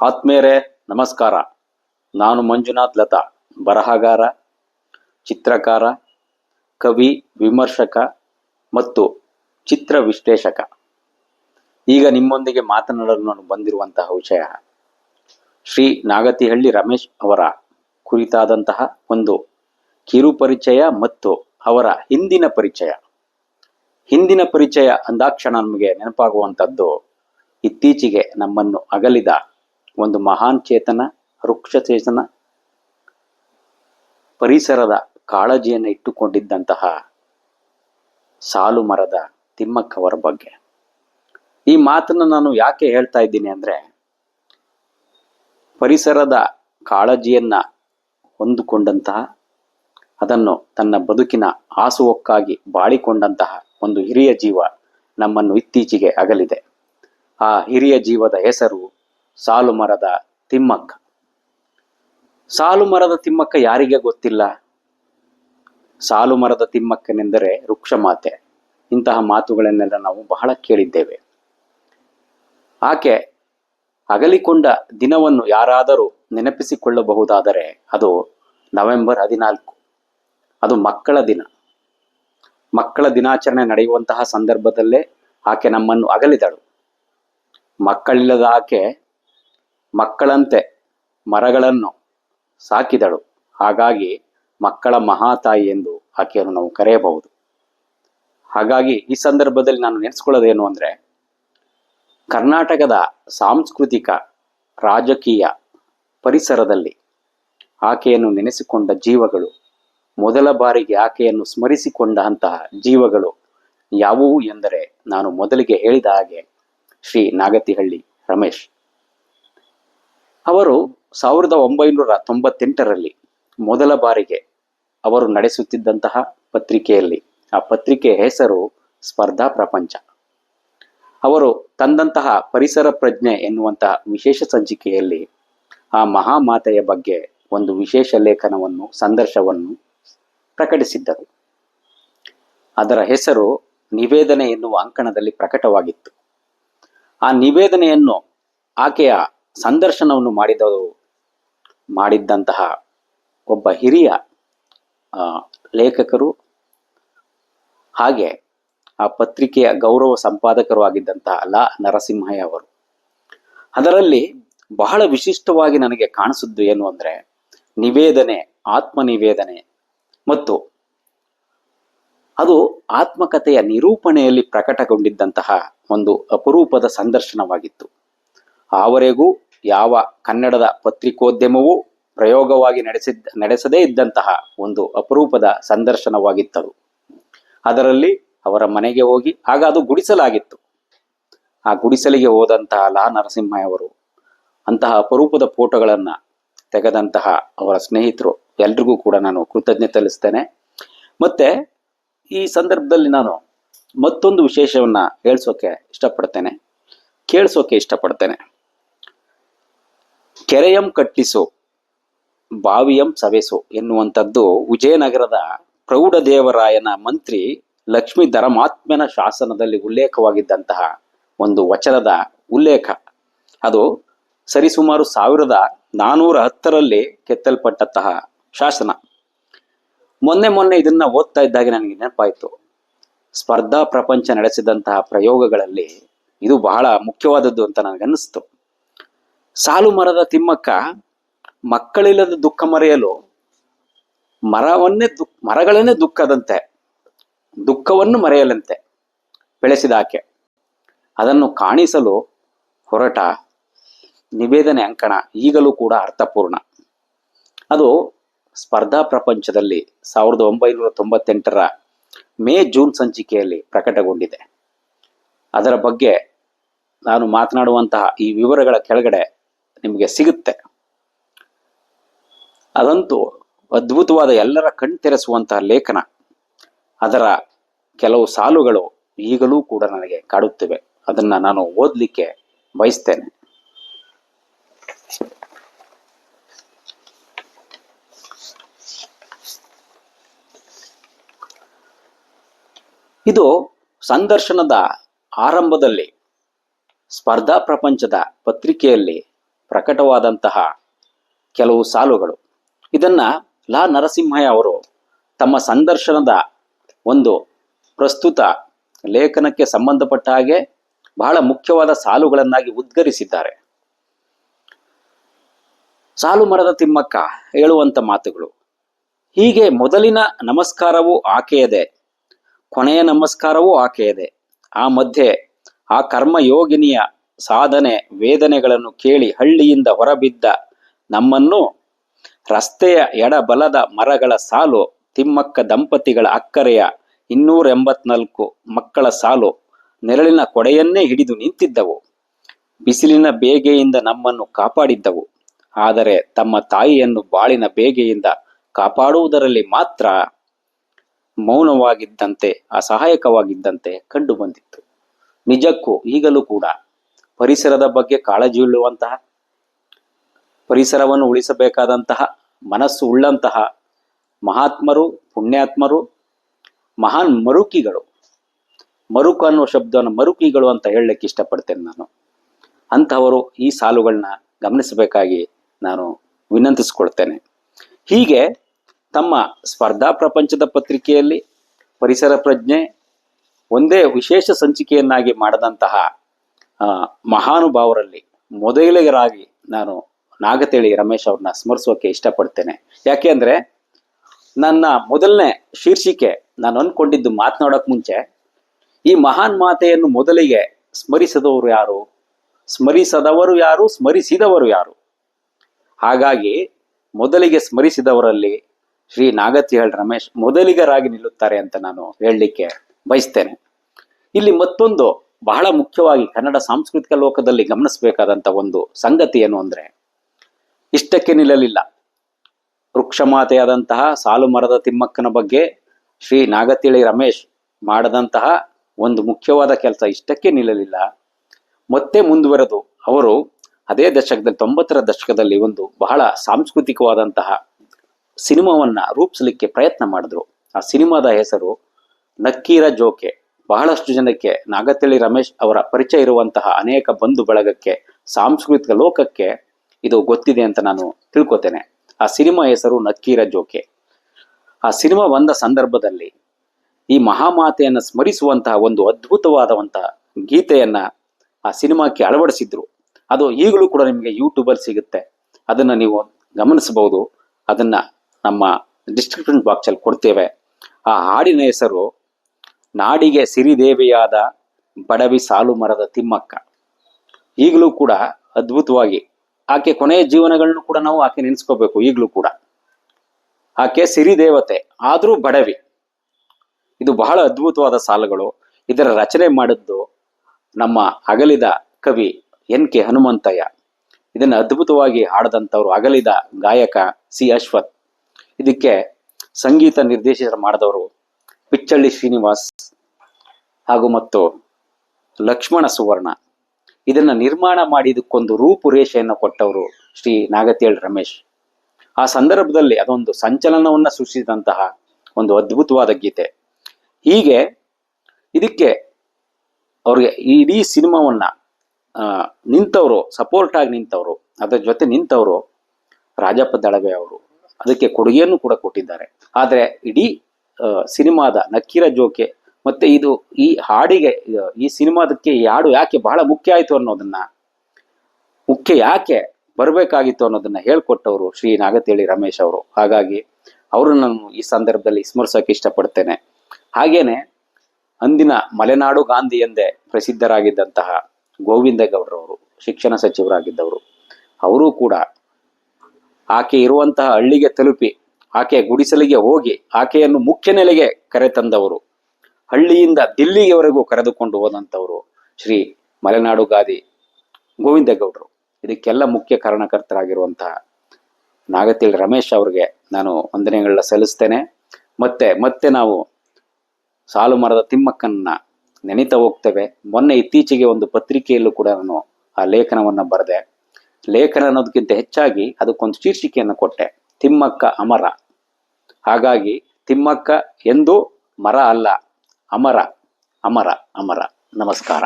ಆತ್ಮೇರೆ ನಮಸ್ಕಾರ. ನಾನು ಮಂಜುನಾಥ್ ಲತಾ, ಬರಹಗಾರ, ಚಿತ್ರಕಾರ, ಕವಿ, ವಿಮರ್ಶಕ ಮತ್ತು ಚಿತ್ರ ವಿಶ್ಲೇಷಕ. ಈಗ ನಿಮ್ಮೊಂದಿಗೆ ಮಾತನಾಡಲು ನಾನು ಬಂದಿರುವಂತಹ ವಿಷಯ, ಶ್ರೀ ನಾಗತಿಹಳ್ಳಿ ರಮೇಶ್ ಅವರ ಕುರಿತಾದಂತಹ ಒಂದು ಕಿರು ಪರಿಚಯ ಮತ್ತು ಅವರ ಹಿಂದಿನ ಪರಿಚಯ. ಹಿಂದಿನ ಪರಿಚಯ ಅಂದಾಕ್ಷಣ ನಮಗೆ ನೆನಪಾಗುವಂಥದ್ದು, ಇತ್ತೀಚೆಗೆ ನಮ್ಮನ್ನು ಅಗಲಿದ ಒಂದು ಮಹಾನ್ ಚೇತನ ವೃಕ್ಷ ಚೇತನ ಪರಿಸರದ ಕಾಳಜಿಯನ್ನು ಇಟ್ಟುಕೊಂಡಿದ್ದಂತಹ ಸಾಲು ಮರದ ತಿಮ್ಮಕ್ಕವರ ಬಗ್ಗೆ. ಈ ಮಾತನ್ನು ನಾನು ಯಾಕೆ ಹೇಳ್ತಾ ಇದ್ದೀನಿ ಅಂದ್ರೆ, ಪರಿಸರದ ಕಾಳಜಿಯನ್ನ ಹೊಂದಿಕೊಂಡಂತಹ, ಅದನ್ನು ತನ್ನ ಬದುಕಿನ ಆಸುವಕ್ಕಾಗಿ ಬಾಳಿಕೊಂಡಂತಹ ಒಂದು ಹಿರಿಯ ಜೀವ ನಮ್ಮನ್ನು ಇತ್ತೀಚೆಗೆ ಅಗಲಿದೆ. ಆ ಹಿರಿಯ ಜೀವದ ಹೆಸರು ಸಾಲು ಮರದ ತಿಮ್ಮಕ್ಕ. ಸಾಲು ಮರದ ತಿಮ್ಮಕ್ಕ ಯಾರಿಗೆ ಗೊತ್ತಿಲ್ಲ? ಸಾಲು ಮರದ ತಿಮ್ಮಕ್ಕನೆಂದರೆ ವೃಕ್ಷ ಮಾತೆ ಇಂತಹ ಮಾತುಗಳನ್ನೆಲ್ಲ ನಾವು ಬಹಳ ಕೇಳಿದ್ದೇವೆ. ಆಕೆ ಅಗಲಿಕೊಂಡ ದಿನವನ್ನು ಯಾರಾದರೂ ನೆನಪಿಸಿಕೊಳ್ಳಬಹುದಾದರೆ ಅದು ನವೆಂಬರ್ ಹದಿನಾಲ್ಕು. ಅದು ಮಕ್ಕಳ ದಿನ. ಮಕ್ಕಳ ದಿನಾಚರಣೆ ನಡೆಯುವಂತಹ ಸಂದರ್ಭದಲ್ಲೇ ಆಕೆ ನಮ್ಮನ್ನು ಅಗಲಿದಳು. ಮಕ್ಕಳಿಲ್ಲದ ಆಕೆ ಮಕ್ಕಳಂತೆ ಮರಗಳನ್ನು ಸಾಕಿದಳು. ಹಾಗಾಗಿ ಮಕ್ಕಳ ಮಹಾತಾಯಿ ಎಂದು ಆಕೆಯನ್ನು ನಾವು ಕರೆಯಬಹುದು. ಹಾಗಾಗಿ ಈ ಸಂದರ್ಭದಲ್ಲಿ ನಾನು ನೆನೆಸ್ಕೊಳ್ಳೋದೇನು ಅಂದರೆ, ಕರ್ನಾಟಕದ ಸಾಂಸ್ಕೃತಿಕ ರಾಜಕೀಯ ಪರಿಸರದಲ್ಲಿ ಆಕೆಯನ್ನು ನೆನೆಸಿಕೊಂಡ ಜೀವಗಳು, ಮೊದಲ ಬಾರಿಗೆ ಆಕೆಯನ್ನು ಸ್ಮರಿಸಿಕೊಂಡಂತಹ ಜೀವಗಳು ಯಾವುವು ಎಂದರೆ, ನಾನು ಮೊದಲಿಗೆ ಹೇಳಿದ ಹಾಗೆ ಶ್ರೀ ನಾಗತಿಹಳ್ಳಿ ರಮೇಶ್. ಅವರು ಸಾವಿರದ ಒಂಬೈನೂರ ತೊಂಬತ್ತೆಂಟರಲ್ಲಿ ಮೊದಲ ಬಾರಿಗೆ ಅವರು ನಡೆಸುತ್ತಿದ್ದಂತಹ ಪತ್ರಿಕೆಯಲ್ಲಿ, ಆ ಪತ್ರಿಕೆಯ ಹೆಸರು ಸ್ಪರ್ಧಾ ಪ್ರಪಂಚ. ಅವರು ತಂದಂತಹ ಪರಿಸರ ಪ್ರಜ್ಞೆ ಎನ್ನುವಂತಹ ವಿಶೇಷ ಸಂಚಿಕೆಯಲ್ಲಿ ಆ ಮಹಾಮಾತೆಯ ಬಗ್ಗೆ ಒಂದು ವಿಶೇಷ ಲೇಖನವನ್ನು, ಸಂದರ್ಶವನ್ನು ಪ್ರಕಟಿಸಿದ್ದರು. ಅದರ ಹೆಸರು ನಿವೇದನೆ ಎನ್ನುವ ಅಂಕಣದಲ್ಲಿ ಪ್ರಕಟವಾಗಿತ್ತು. ಆ ನಿವೇದನೆಯನ್ನು ಆಕೆಯ ಸಂದರ್ಶನವನ್ನು ಮಾಡಿದವರು, ಮಾಡಿದ್ದಂತಹ ಒಬ್ಬ ಹಿರಿಯ ಲೇಖಕರು ಹಾಗೆ ಆ ಪತ್ರಿಕೆಯ ಗೌರವ ಸಂಪಾದಕರು ಆಗಿದ್ದಂತಹ ಲಾ. ನರಸಿಂಹಯ್ಯ ಅವರು. ಅದರಲ್ಲಿ ಬಹಳ ವಿಶಿಷ್ಟವಾಗಿ ನನಗೆ ಕಾಣಿಸಿದ್ದು ಏನು ಅಂದರೆ, ನಿವೇದನೆ ಆತ್ಮ ನಿವೇದನೆ ಮತ್ತು ಅದು ಆತ್ಮಕತೆಯ ನಿರೂಪಣೆಯಲ್ಲಿ ಪ್ರಕಟಗೊಂಡಿದ್ದಂತಹ ಒಂದು ಅಪರೂಪದ ಸಂದರ್ಶನವಾಗಿತ್ತು. ಆವರೆಗೂ ಯಾವ ಕನ್ನಡದ ಪತ್ರಿಕೋದ್ಯಮವೂ ಪ್ರಯೋಗವಾಗಿ ನಡೆಸಿದ್ದ, ನಡೆಸದೇ ಇದ್ದಂತಹ ಒಂದು ಅಪರೂಪದ ಸಂದರ್ಶನವಾಗಿತ್ತದು. ಅದರಲ್ಲಿ ಅವರ ಮನೆಗೆ ಹೋಗಿ, ಆಗ ಅದು ಗುಡಿಸಲಾಗಿತ್ತು. ಆ ಗುಡಿಸಲಿಗೆ ಹೋದಂತಹ ಲಾ ನರಸಿಂಹಯ್ಯವರು ಅಂತಹ ಅಪರೂಪದ ಫೋಟೋಗಳನ್ನು ತೆಗೆದಂತಹ ಅವರ ಸ್ನೇಹಿತರು, ಎಲ್ರಿಗೂ ಕೂಡ ನಾನು ಕೃತಜ್ಞತೆ ಸಲ್ಲಿಸ್ತೇನೆ. ಮತ್ತೆ ಈ ಸಂದರ್ಭದಲ್ಲಿ ನಾನು ಮತ್ತೊಂದು ವಿಶೇಷವನ್ನ ಹೇಳ್ಸೋಕೆ ಇಷ್ಟಪಡ್ತೇನೆ. ಕೇಳಿಸೋಕೆ ಇಷ್ಟಪಡ್ತೇನೆ. ಕೆರೆಯಂ ಕಟ್ಟಿಸೋ, ಬಾವಿಯಂ ಸವೆಸೋ ಎನ್ನುವಂಥದ್ದು ವಿಜಯನಗರದ ಪ್ರೌಢದೇವರಾಯನ ಮಂತ್ರಿ ಲಕ್ಷ್ಮೀ ಧರಮಾತ್ಮನ ಶಾಸನದಲ್ಲಿ ಉಲ್ಲೇಖವಾಗಿದ್ದಂತಹ ಒಂದು ವಚನದ ಉಲ್ಲೇಖ. ಅದು ಸರಿಸುಮಾರು ಸಾವಿರದ ನಾನೂರ ಹತ್ತರಲ್ಲಿ ಕೆತ್ತಲ್ಪಟ್ಟಂತಹ ಶಾಸನ. ಮೊನ್ನೆ ಮೊನ್ನೆ ಇದನ್ನ ಓದ್ತಾ ಇದ್ದಾಗ ನನಗೆ ನೆನಪಾಯಿತು. ಸ್ಪರ್ಧಾ ಪ್ರಪಂಚ ನಡೆಸಿದಂತಹ ಪ್ರಯೋಗಗಳಲ್ಲಿ ಇದು ಬಹಳ ಮುಖ್ಯವಾದದ್ದು ಅಂತ ನನಗನ್ನಿಸ್ತು. ಸಾಲು ಮರದ ತಿಮ್ಮಕ್ಕ ಮಕ್ಕಳಿಲ್ಲದ ದುಃಖ ಮರೆಯಲು ಮರವನ್ನೇ ದುಃ, ಮರಗಳನ್ನೇ ದುಃಖದಂತೆ, ದುಃಖವನ್ನು ಮರೆಯಲಂತೆ ಬೆಳೆಸಿದ ಆಕೆ ಅದನ್ನು ಕಾಣಿಸಲು ಹೊರಟ ನಿವೇದನೆ ಅಂಕಣ ಈಗಲೂ ಕೂಡ ಅರ್ಥಪೂರ್ಣ. ಅದು ಸ್ಪರ್ಧಾ ಪ್ರಪಂಚದಲ್ಲಿ ಸಾವಿರದ ಒಂಬೈನೂರ ತೊಂಬತ್ತೆಂಟರ ಮೇ, ಜೂನ್ ಸಂಚಿಕೆಯಲ್ಲಿ ಪ್ರಕಟಗೊಂಡಿದೆ. ಅದರ ಬಗ್ಗೆ ನಾನು ಮಾತನಾಡುವಂತಹ ಈ ವಿವರಗಳ ಕೆಳಗಡೆ ನಿಮಗೆ ಸಿಗುತ್ತೆ. ಅದಂತೂ ಅದ್ಭುತವಾದ ಎಲ್ಲರ ಕಣ್ತೆರೆಸುವಂತಹ ಲೇಖನ. ಅದರ ಕೆಲವು ಸಾಲುಗಳು ಈಗಲೂ ಕೂಡ ನನಗೆ ಕಾಡುತ್ತಿವೆ. ಅದನ್ನ ನಾನು ಓದಲಿಕ್ಕೆ ಬಯಸ್ತೇನೆ. ಇದು ಸಂದರ್ಶನದ ಆರಂಭದಲ್ಲಿ, ಸ್ಪರ್ಧಾ ಪ್ರಪಂಚದ ಪತ್ರಿಕೆಯಲ್ಲಿ ಪ್ರಕಟವಾದಂತಹ ಕೆಲವು ಸಾಲುಗಳು. ಇದನ್ನ ಲಾ ನರಸಿಂಹಯ್ಯ ಅವರು ತಮ್ಮ ಸಂದರ್ಶನದ ಒಂದು ಪ್ರಸ್ತುತ ಲೇಖನಕ್ಕೆ ಸಂಬಂಧಪಟ್ಟ ಹಾಗೆ ಬಹಳ ಮುಖ್ಯವಾದ ಸಾಲುಗಳನ್ನಾಗಿ ಉದ್ಗರಿಸಿದ್ದಾರೆ. ಸಾಲು ಮರದ ತಿಮ್ಮಕ್ಕ ಹೇಳುವಂತ ಮಾತುಗಳು. ಹೀಗೆ ಮೊದಲಿನ ನಮಸ್ಕಾರವೂ ಆಕೆಯದೆ, ಕೊನೆಯ ನಮಸ್ಕಾರವೂ ಆಕೆಯದೆ. ಆ ಮಧ್ಯೆ ಆ ಕರ್ಮಯೋಗಿನಿಯ ಸಾಧನೆ ವೇದನೆಗಳನ್ನು ಕೇಳಿ ಹಳ್ಳಿಯಿಂದ ಹೊರಬಿದ್ದ ನಮ್ಮನ್ನು ರಸ್ತೆಯ ಎಡಬಲದ ಮರಗಳ ಸಾಲು, ತಿಮ್ಮಕ್ಕ ದಂಪತಿಗಳ ಅಕ್ಕರೆಯ ಇನ್ನೂರ ಎಂಬತ್ನಾಲ್ಕು ಮಕ್ಕಳ ಸಾಲು ನೆರಳಿನ ಕೊಡೆಯನ್ನೇ ಹಿಡಿದು ನಿಂತಿದ್ದವು. ಬಿಸಿಲಿನ ಬೇಗೆಯಿಂದ ನಮ್ಮನ್ನು ಕಾಪಾಡಿದ್ದವು. ಆದರೆ ತಮ್ಮ ತಾಯಿಯನ್ನು ಬಾಳಿನ ಬೇಗೆಯಿಂದ ಕಾಪಾಡುವುದರಲ್ಲಿ ಮಾತ್ರ ಮೌನವಾಗಿದ್ದಂತೆ, ಅಸಹಾಯಕವಾಗಿದ್ದಂತೆ ಕಂಡುಬಂದಿತ್ತು. ನಿಜಕ್ಕೂ ಈಗಲೂ ಕೂಡ ಪರಿಸರದ ಬಗ್ಗೆ ಕಾಳಜಿ ಉಳ್ಳುವಂತಹ ಪರಿಸರವನ್ನು ಉಳಿಸಬೇಕಾದಂತಹ ಮನಸ್ಸು ಉಳ್ಳಂತಹ ಮಹಾತ್ಮರು, ಪುಣ್ಯಾತ್ಮರು, ಮಹಾನ್ ಮರುಕಿಗಳು. ಮರುಕು ಅನ್ನುವ ಶಬ್ದವನ್ನು ಮರುಕಿಗಳು ಅಂತ ಹೇಳಲಿಕ್ಕೆ ಇಷ್ಟಪಡ್ತೇನೆ ನಾನು. ಅಂಥವರು ಈ ಸಾಲುಗಳನ್ನ ಗಮನಿಸಬೇಕಾಗಿ ನಾನು ವಿನಂತಿಸ್ಕೊಳ್ತೇನೆ. ಹೀಗೆ ತಮ್ಮ ಸ್ಪರ್ಧಾ ಪ್ರಪಂಚದ ಪತ್ರಿಕೆಯಲ್ಲಿ ಪರಿಸರ ಪ್ರಜ್ಞೆ ಒಂದೇ ವಿಶೇಷ ಸಂಚಿಕೆಯನ್ನಾಗಿ ಮಾಡದಂತಹ ಮಹಾನುಭಾವರಲ್ಲಿ ಮೊದಲಿಗರಾಗಿ ನಾನು ನಾಗತೇಳಿ ರಮೇಶ್ ಅವ್ರನ್ನ ಸ್ಮರಿಸೋಕೆ ಇಷ್ಟಪಡ್ತೇನೆ. ಯಾಕೆ ಅಂದ್ರೆ ನನ್ನ ಮೊದಲನೇ ಶೀರ್ಷಿಕೆ, ನಾನು ಅನ್ಕೊಂಡಿದ್ದು ಮಾತನಾಡೋಕ್ ಮುಂಚೆ, ಈ ಮಹಾನ್ ಮಾತೆಯನ್ನು ಮೊದಲಿಗೆ ಸ್ಮರಿಸದವರು ಯಾರು? ಸ್ಮರಿಸದವರು ಯಾರು? ಸ್ಮರಿಸಿದವರು ಯಾರು? ಹಾಗಾಗಿ ಮೊದಲಿಗೆ ಸ್ಮರಿಸಿದವರಲ್ಲಿ ಶ್ರೀ ನಾಗತಿಹಳ್ ರಮೇಶ್ ಮೊದಲಿಗರಾಗಿ ನಿಲ್ಲುತ್ತಾರೆ ಅಂತ ನಾನು ಹೇಳಲಿಕ್ಕೆ ಬಯಸ್ತೇನೆ. ಇಲ್ಲಿ ಮತ್ತೊಂದು ಬಹಳ ಮುಖ್ಯವಾಗಿ ಕನ್ನಡ ಸಾಂಸ್ಕೃತಿಕ ಲೋಕದಲ್ಲಿ ಗಮನಿಸಬೇಕಾದಂತ ಒಂದು ಸಂಗತಿ ಏನು ಅಂದ್ರೆ, ಇಷ್ಟಕ್ಕೆ ನಿಲ್ಲಲಿಲ್ಲ. ವೃಕ್ಷಮಾತೆಯಾದಂತಹ ಸಾಲು ಮರದ ತಿಮ್ಮಕ್ಕನ ಬಗ್ಗೆ ಶ್ರೀ ನಾಗತಿಳಿ ರಮೇಶ್ ಮಾಡದಂತಹ ಒಂದು ಮುಖ್ಯವಾದ ಕೆಲಸ ಇಷ್ಟಕ್ಕೆ ನಿಲ್ಲಲಿಲ್ಲ. ಮತ್ತೆ ಮುಂದುವರೆದು ಅವರು ಅದೇ ದಶಕದಲ್ಲಿ ತೊಂಬತ್ತರ ದಶಕದಲ್ಲಿ ಒಂದು ಬಹಳ ಸಾಂಸ್ಕೃತಿಕವಾದಂತಹ ಸಿನಿಮಾವನ್ನ ರೂಪಿಸಲಿಕ್ಕೆ ಪ್ರಯತ್ನ ಮಾಡಿದ್ರು. ಆ ಸಿನಿಮಾದ ಹೆಸರು ನಕ್ಕೀರ ಜೋಕೆ. ಬಹಳಷ್ಟು ಜನಕ್ಕೆ ನಾಗತಳ್ಳಿ ರಮೇಶ್ ಅವರ ಪರಿಚಯ ಇರುವಂತಹ ಅನೇಕ ಬಂಧು ಬಳಗಕ್ಕೆ, ಸಾಂಸ್ಕೃತಿಕ ಲೋಕಕ್ಕೆ ಇದು ಗೊತ್ತಿದೆ ಅಂತ ನಾನು ತಿಳ್ಕೊತೇನೆ. ಆ ಸಿನಿಮಾ ಹೆಸರು ನಕ್ಕೀರ ಜೋಕೆ. ಆ ಸಿನಿಮಾ ಬಂದ ಸಂದರ್ಭದಲ್ಲಿ ಈ ಮಹಾಮಾತೆಯನ್ನು ಸ್ಮರಿಸುವಂತಹ ಒಂದು ಅದ್ಭುತವಾದಂತಹ ಗೀತೆಯನ್ನ ಆ ಸಿನಿಮಾಕ್ಕೆ ಅಳವಡಿಸಿದ್ರು. ಅದು ಈಗಲೂ ಕೂಡ ನಿಮಗೆ ಯೂಟ್ಯೂಬಲ್ಲಿ ಸಿಗುತ್ತೆ. ಅದನ್ನು ನೀವು ಗಮನಿಸಬಹುದು. ಅದನ್ನು ನಮ್ಮ ಡಿಸ್ಕ್ರಿಪ್ಷನ್ ಬಾಕ್ಸಲ್ಲಿ ಕೊಡ್ತೇವೆ. ಆ ಹಾಡಿನ ಹೆಸರು ನಾಡಿಗೆ ಸಿರಿದೇವಿಯಾದ ಬಡವಿ ಸಾಲು ಮರದ ತಿಮ್ಮಕ್ಕ. ಈಗಲೂ ಕೂಡ ಅದ್ಭುತವಾಗಿ ಆಕೆ ಕೊನೆಯ ಜೀವನಗಳನ್ನು ಕೂಡ ನಾವು ಆಕೆ ನೆನೆಸ್ಕೋಬೇಕು, ಈಗಲೂ ಕೂಡ. ಆಕೆ ಸಿರಿದೇವತೆ, ಆದರೂ ಬಡವಿ. ಇದು ಬಹಳ ಅದ್ಭುತವಾದ ಸಾಲುಗಳು. ಇದರ ರಚನೆ ಮಾಡಿದ್ದು ನಮ್ಮ ಅಗಲಿದ ಕವಿ ಎನ್ ಕೆ ಹನುಮಂತಯ್ಯ. ಇದನ್ನು ಅದ್ಭುತವಾಗಿ ಹಾಡದಂಥವ್ರು ಅಗಲಿದ ಗಾಯಕ ಸಿ ಅಶ್ವಥ್. ಇದಕ್ಕೆ ಸಂಗೀತ ನಿರ್ದೇಶನ ಮಾಡಿದವರು ಪಿಚ್ಚಳ್ಳಿ ಶ್ರೀನಿವಾಸ್ ಹಾಗೂ ಮತ್ತು ಲಕ್ಷ್ಮಣ ಸುವರ್ಣ. ಇದನ್ನ ನಿರ್ಮಾಣ ಮಾಡಿದಕ್ಕೊಂದು ರೂಪುರೇಷೆಯನ್ನು ಕೊಟ್ಟವರು ಶ್ರೀ ನಾಗತೇಳ್ ರಮೇಶ್. ಆ ಸಂದರ್ಭದಲ್ಲಿ ಅದೊಂದು ಸಂಚಲನವನ್ನ ಸೃಷ್ಟಿಸಿದಂತಹ ಒಂದು ಅದ್ಭುತವಾದ ಗೀತೆ. ಹೀಗೆ ಇದಕ್ಕೆ ಅವ್ರಿಗೆ ಇಡೀ ಸಿನಿಮಾವನ್ನ ನಿಂತವರು ಸಪೋರ್ಟ್ ಆಗಿ ನಿಂತವರು, ಅದರ ಜೊತೆ ನಿಂತವರು ರಾಜಪ್ಪ ದಳವೆ ಅವರು. ಅದಕ್ಕೆ ಕೊಡುಗೆಯನ್ನು ಕೂಡ ಕೊಟ್ಟಿದ್ದಾರೆ. ಆದರೆ ಇಡೀ ಸಿನಿಮಾದ ನಕ್ಕೀರ ಜೋಕೆ ಮತ್ತೆ ಇದು ಈ ಹಾಡಿಗೆ ಈ ಸಿನಿಮಾದಕ್ಕೆ ಈ ಹಾಡು ಯಾಕೆ ಬಹಳ ಮುಖ್ಯ ಆಯಿತು ಅನ್ನೋದನ್ನ, ಮುಖ್ಯ ಯಾಕೆ ಬರಬೇಕಾಗಿತ್ತು ಅನ್ನೋದನ್ನ ಹೇಳ್ಕೊಟ್ಟವರು ಶ್ರೀ ನಾಗತೇಳಿ ರಮೇಶ್ ಅವರು. ಹಾಗಾಗಿ ಅವರನ್ನು ನಾನು ಈ ಸಂದರ್ಭದಲ್ಲಿ ಸ್ಮರಿಸೋಕೆ ಇಷ್ಟಪಡ್ತೇನೆ. ಹಾಗೇನೆ ಅಂದಿನ ಮಲೆನಾಡು ಗಾಂಧಿ ಎಂದೇ ಪ್ರಸಿದ್ಧರಾಗಿದ್ದಂತಹ ಗೋವಿಂದ ಗೌಡ್ರವರು ಶಿಕ್ಷಣ ಸಚಿವರಾಗಿದ್ದವರು, ಅವರು ಕೂಡ ಆಕೆ ಇರುವಂತಹ ಹಳ್ಳಿಗೆ ತಲುಪಿ ಆಕೆ ಗುಡಿಸಲಿಗೆ ಹೋಗಿ ಆಕೆಯನ್ನು ಮುಖ್ಯ ನೆಲೆಗೆ ಕರೆತಂದವರು. ಹಳ್ಳಿಯಿಂದ ದಿಲ್ಲಿಯವರೆಗೂ ಕರೆದುಕೊಂಡು ಹೋದಂಥವರು ಶ್ರೀ ಮಲೆನಾಡು ಗಾದಿ ಗೋವಿಂದ ಗೌಡ್ರು ಇದಕ್ಕೆಲ್ಲ ಮುಖ್ಯ ಕಾರಣಕರ್ತರಾಗಿರುವಂತಹ ನಾಗತಿಳ್ ರಮೇಶ್ ಅವರಿಗೆ ನಾನು ವಂದನೆಗಳನ್ನ ಸಲ್ಲಿಸ್ತೇನೆ. ಮತ್ತೆ ಮತ್ತೆ ನಾವು ಸಾಲು ಮರದ ತಿಮ್ಮಕ್ಕನ್ನ ನೆನೀತಾ ಹೋಗ್ತೇವೆ. ಮೊನ್ನೆ ಇತ್ತೀಚೆಗೆ ಒಂದು ಪತ್ರಿಕೆಯಲ್ಲೂ ಕೂಡ ನಾನು ಆ ಲೇಖನವನ್ನು ಬರೆದೆ. ಲೇಖನ ಅನ್ನೋದಕ್ಕಿಂತ ಹೆಚ್ಚಾಗಿ ಅದಕ್ಕೊಂದು ಶೀರ್ಷಿಕೆಯನ್ನು ಕೊಟ್ಟೆ. ತಿಮ್ಮಕ್ಕ ಅಮರ. ಹಾಗಾಗಿ ತಿಮ್ಮಕ್ಕ ಎಂದು ಮರ ಅಲ್ಲ. ಅಮರ ಅಮರ ಅಮರ. ನಮಸ್ಕಾರ.